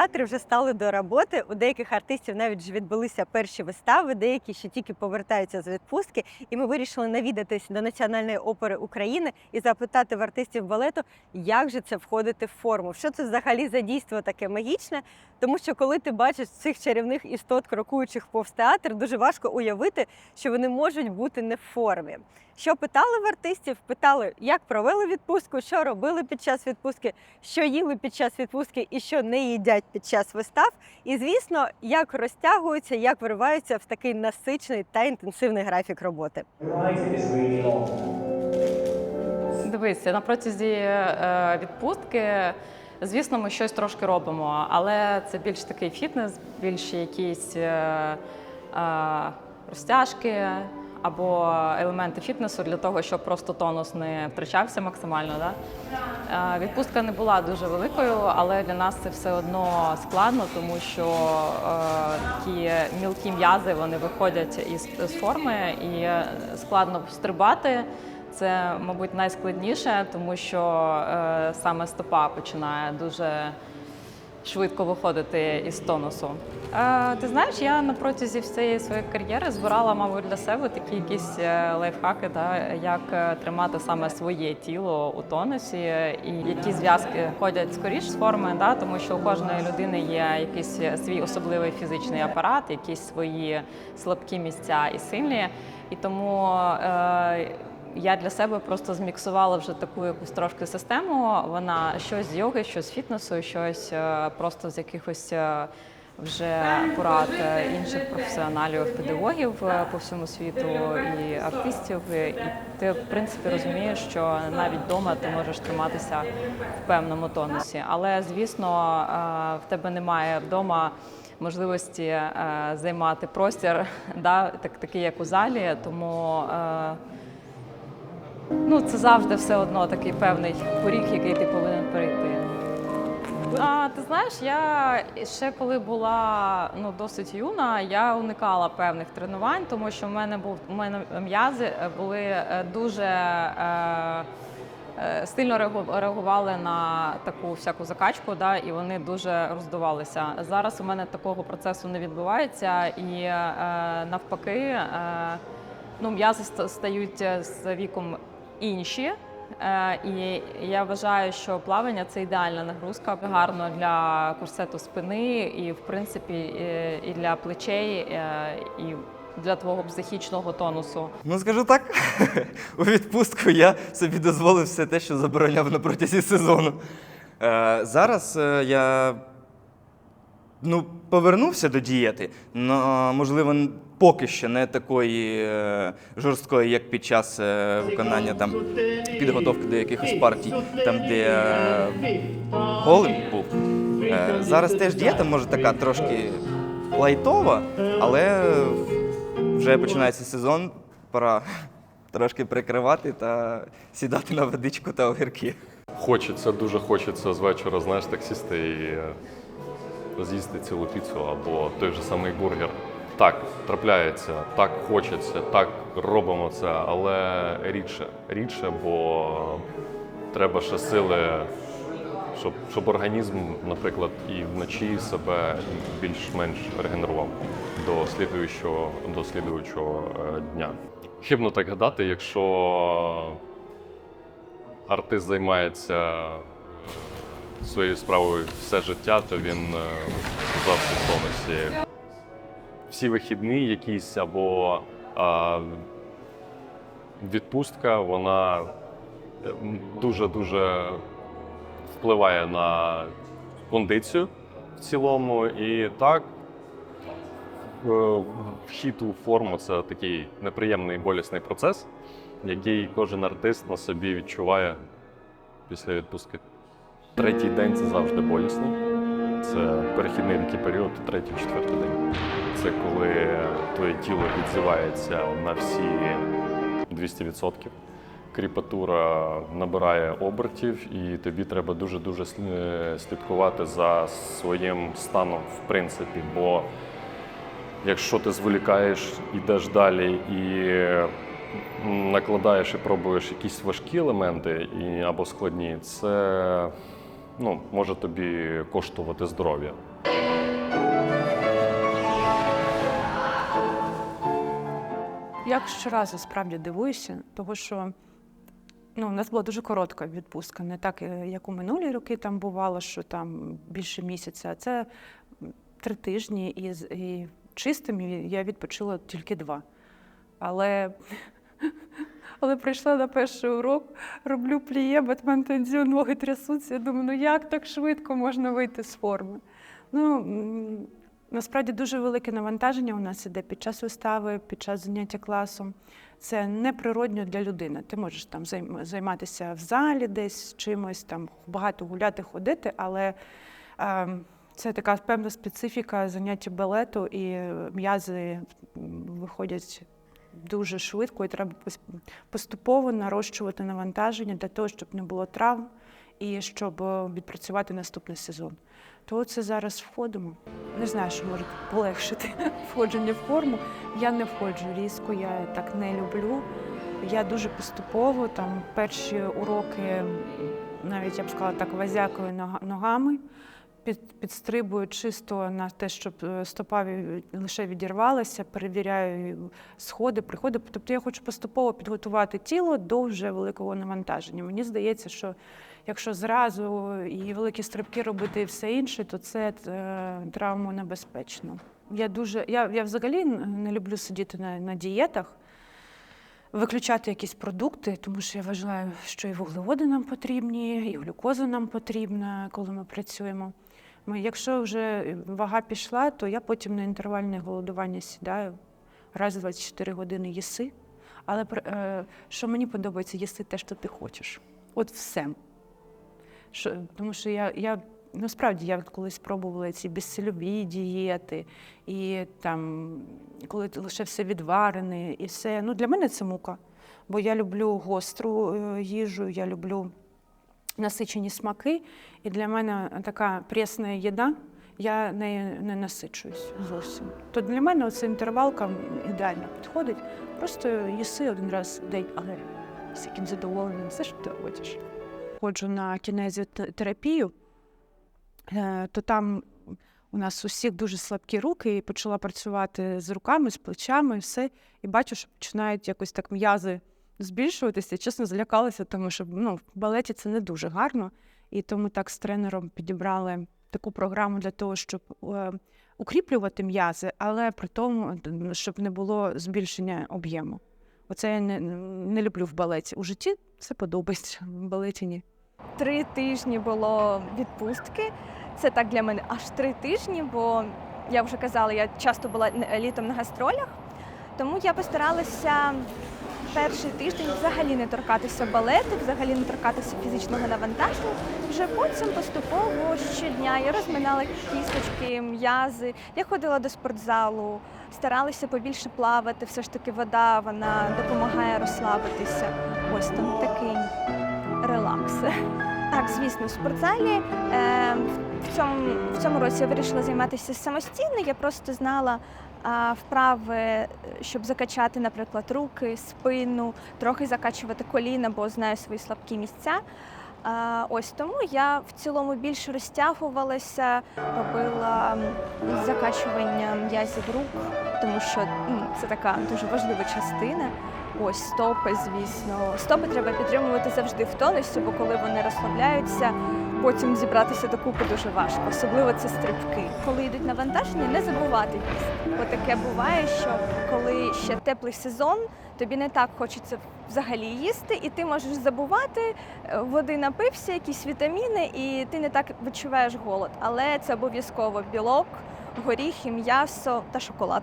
театри вже стали до роботи. У деяких артистів навіть вже відбулися перші вистави, деякі ще тільки повертаються з відпустки. І ми вирішили навідатись до Національної опери України і запитати в артистів балету, як же це входити в форму. Що це взагалі за дійство таке магічне? Тому що коли ти бачиш цих чарівних істот, крокуючих повз театр, дуже важко уявити, що вони можуть бути не в формі. Що питали в артистів? Питали, як провели відпустку, що робили під час відпустки, що їли під час відпустки і що не їдять під час вистав. І звісно, як розтягуються, як вириваються в такий насичений та інтенсивний графік роботи. Дивися, на протязі е, відпустки, звісно, ми щось трошки робимо, але це більш такий фітнес, більш якісь е, е, розтяжки або елементи фітнесу для того, щоб просто тонус не втрачався максимально. Да? Е, відпустка не була дуже великою, але для нас це все одно складно, тому що е, такі мілкі м'язи вони виходять із, форми і е, складно стрибати. Це, мабуть, найскладніше, тому що саме стопа починає дуже швидко виходити із тонусу. Е, ти знаєш, я на протязі всієї своєї кар'єри збирала, мабуть, для себе такі якісь е, лайфхаки, да, як е, тримати саме своє тіло у тонусі, і які зв'язки ходять скоріш з форми, да, тому що у кожної людини є якийсь свій особливий фізичний апарат, якісь свої слабкі місця і сильні. І тому е, я для себе просто зміксувала вже таку якусь трошки систему. Вона щось з йоги, щось з фітнесу, щось е, просто з якихось е, вже порад е, інших професіоналів, педагогів по всьому світу і артистів. І ти, в принципі, розумієш, що навіть вдома ти можеш триматися в певному тонусі. Але звісно, в тебе немає вдома. Можливості е, займати простір, да, так, такий як у залі, тому е, Ну, це завжди все одно такий певний поріг, який ти повинен перейти. А, ти знаєш, я ще коли була ну, досить юна, я уникала певних тренувань, тому що в мене був у мене м'язи е, були е, дуже е, е, сильно реагували на таку всяку закачку, да, і вони дуже роздувалися. Зараз у мене такого процесу не відбувається, і е, навпаки, е, ну, м'язи ста- стають е, з віком інші. Е, І я вважаю, що плавання це ідеальна нагрузка, гарно для корсету спини, і в принципі е, і для плечей, е, і для твого психічного тонусу. Ну, скажу так, у відпустку я собі дозволив все те, що забороняв на протязі сезону. Зараз я ну, повернувся до дієти, але, можливо, поки що не такої е, жорсткої, як під час е, виконання там, підготовки до якихось партій, там, де е, голим був. Зараз теж дієта може така трошки лайтова, але вже починається сезон, пора трошки прикривати та сідати на водичку та огірки. Хочеться, дуже хочеться з вечора, знаєш, так сісти і з'їсти цілу піцу або той же самий бургер. Так, трапляється, так хочеться, так робимо це, але рідше. Рідше, бо треба ще сили, щоб, щоб організм, наприклад, і вночі себе більш-менш регенерував до слідуючого, до слідуючого е, дня. Хибно так гадати, якщо артист займається своєю справою все життя, то він е, завжди в тонусі. Всі вихідні якісь або а, відпустка, вона дуже-дуже впливає на кондицію в цілому. І так, е, вхід у форму це такий неприємний болісний процес, який кожен артист на собі відчуває після відпустки. Третій день це завжди болісний. Це перехідний такий період, третій, четвертий день. Це коли твоє тіло відзивається на всі 200%. Кріпатура набирає обертів, і тобі треба дуже-дуже слідкувати за своїм станом, в принципі. Бо якщо ти зволікаєш, ідеш далі і накладаєш і пробуєш якісь важкі елементи або складні, це ну, може тобі коштувати здоров'я. Я щоразу справді дивуюся, того що ну, у нас була дуже коротка відпустка, не так, е, як у минулі роки там бувало, що там більше місяця. А це три тижні, і, і чистим я відпочила тільки два. Але, але прийшла на перший урок, роблю пліє, батмантензю, ноги трясуться. Я думаю, ну як так швидко можна вийти з форми? Ну, Насправді дуже велике навантаження у нас іде під час вистави, під час заняття класом. Це неприродньо для людини. Ти можеш там займатися в залі, десь чимось, там багато гуляти, ходити, але е, це така певна специфіка заняття балету, і е, м'язи виходять дуже швидко, і треба поступово нарощувати навантаження для того, щоб не було травм і щоб е, відпрацювати наступний сезон. То це зараз входимо. Не знаю, що може полегшити входження в форму. Я не входжу різко, я так не люблю. Я дуже поступово, там перші уроки, навіть я б сказала так, вазякою ногами, підстрибую чисто на те, щоб е, стопа лише відірвалася, перевіряю сходи, приходи. Тобто я хочу поступово підготувати тіло до вже великого навантаження. Мені здається, що якщо зразу і великі стрибки робити і все інше, то це е, травмонебезпечно. Я дуже я, я взагалі не люблю сидіти на, на дієтах, виключати якісь продукти, тому що я вважаю, що і вуглеводи нам потрібні, і глюкоза нам потрібна, коли ми працюємо. Якщо вже вага пішла, то я потім на інтервальне голодування сідаю раз в 24 години їси. Але е, що мені подобається, їсти те, що ти хочеш. От все. Що, тому що я, я насправді я колись пробувала ці безсильові дієти, і там, коли лише все відварене, і все. Ну, для мене це мука. Бо я люблю гостру е, їжу, я люблю насичені смаки. І для мене така пресна їда, я нею не насичуюсь зовсім. То для мене ця інтервалка ідеально підходить. Просто їси один раз в день, але з яким задоволенням, все, що ти хочеш. Ходжу на кінезіотерапію, е, то там у нас у всіх дуже слабкі руки, і почала працювати з руками, з плечами, і все. І бачу, що починають якось так м'язи збільшуватися. Чесно, злякалася, тому що ну, в балеті це не дуже гарно. І тому так з тренером підібрали таку програму для того, щоб е, укріплювати м'язи, але при тому, щоб не було збільшення об'єму. Оце я не, не люблю в балеті. У житті це подобається, в балеті ні. три тижні було відпустки. Це так для мене аж три тижні, бо я вже казала, я часто була літом на гастролях. Тому я постаралася перший тиждень взагалі не торкатися балету, взагалі не торкатися фізичного навантаження. Вже потім поступово щодня я розминала кісточки, м'язи. Я ходила до спортзалу, старалася побільше плавати. Все ж таки вода вона допомагає розслабитися. Ось там такий релакс. Так, звісно, в спортзалі е, в, цьому, в цьому році я вирішила займатися самостійно. Я просто знала вправи, е, щоб закачати, наприклад, руки, спину, трохи закачувати коліна, бо знаю свої слабкі місця. Ось тому я в цілому більше розтягувалася, робила закачування м'язів рук, тому що ну, це така дуже важлива частина. Ось стопи, звісно. Стопи треба підтримувати завжди в тонусі, бо коли вони розслабляються, потім зібратися докупи дуже важко. Особливо це стрибки. Коли йдуть навантаження, не забувати їсти. Бо таке буває, що коли ще теплий сезон, тобі не так хочеться взагалі їсти, і ти можеш забувати, е, води напився, якісь вітаміни, і ти не так відчуваєш голод. Але це обов'язково білок, горіхи, м'ясо та шоколад.